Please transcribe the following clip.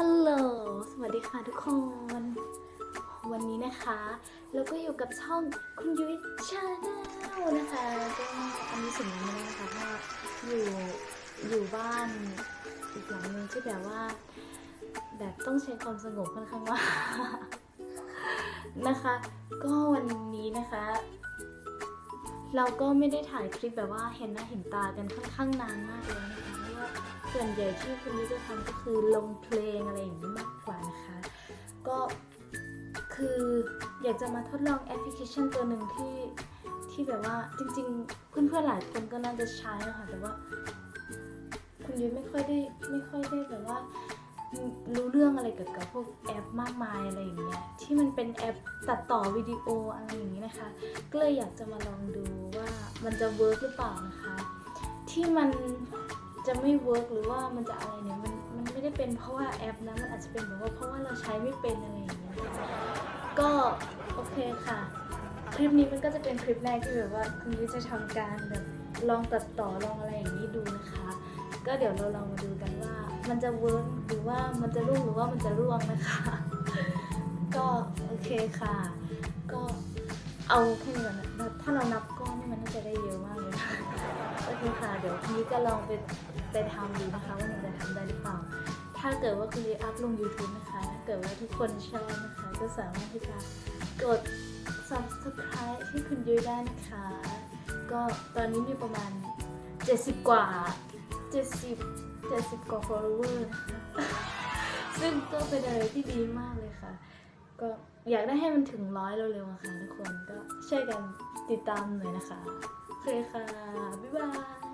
ฮัลโหล สวัสดีค่ะทุกคน วันนี้นะคะเราก็อยู่กับช่องคุณยุ้ยชาแนลนะคะก็อันนี้สิ่งนี้นะคะเพราะว่าอยู่อยู่บ้านอีกหลังนึงที่แบบว่า แบบต้องใช้ความสงบค่อนข้างมากนะคะ ก็วันนี้นะคะ เราก็ไม่ได้ถ่ายคลิปแบบว่าเห็นหน้าเห็นตากันค่อนข้างนานมากเลยนะคะเพราะว่าส่วนใหญ่ที่คุณยุ้ยจะทำก็คือลงเพลงอะไรอย่างนี้มากกว่านะคะ ก็คืออยากจะมาทดลองแอปพลิเคชันตัวหนึ่งที่ที่แบบว่าจริงๆ เพื่อนๆหลายคนก็น่าจะใช้นะคะแต่ว่า คุณยุ้ยไม่ค่อยได้ไม่ค่อยได้แบบว่า รู้เรื่องอะไรเกี่ยวกับพวกแอปมากมายอะไรอย่างเงี้ยที่มันเป็นแอปตัดต่อวิดีโออะไรอย่างนี้นะคะ ก็เลยอยากจะมาลองดูว่ามันจะเวิร์กหรือเปล่านะคะ ที่มันจะไม่เวิร์กหรือว่ามันจะอะไรเนี่ยมันมันไม่ได้เป็นเพราะว่าแอปนะมันอาจจะเป็นแบบว่าเพราะว่าเราใช้ไม่เป็นอะไรอย่างเงี้ยก็โอเคค่ะ คลิปนี้มันก็จะเป็นคลิปแรกที่แบบว่าคุณยุ้ยจะทำการแบบลองตัดต่อลองอะไรอย่างนี้ดูนะคะ ก็เดี๋ยวเราลองมาดูกันว่า มันจะเวิร์กหรือว่ามันจะรุ่งหรือว่ามันจะร่วงนะคะ ก็โอเคค่ะ ก็เอาแค่นี้ก่อนนะแบบถ้าเรานับก้อนนี่มันน่าจะได้เยอะมากเลยนะโอเคค่ะ เดี๋ยวทีนี้ก็ลองไปไปทำดูนะคะว่ามันจะทำได้หรือเปล่า ถ้าเกิดว่าคุณยุ้ยอัพลง YouTube นะคะถ้าเกิดว่าทุกคนชอบนะคะ ก็สามารถที่จะกด subscribe ให้คุณยุ้ยได้นะคะ ก็ตอนนี้มีประมาณ 70 กว่า 70 70 กว่า follower นะคะ ซึ่งก็เป็นอะไรที่ดีมากเลยค่ะ ก็อยากได้ให้มันถึงร้อยเร็วๆค่ะทุกคน ก็ช่วยกันติดตามหน่อยนะคะ โอเคค่ะ บ๊ายบาย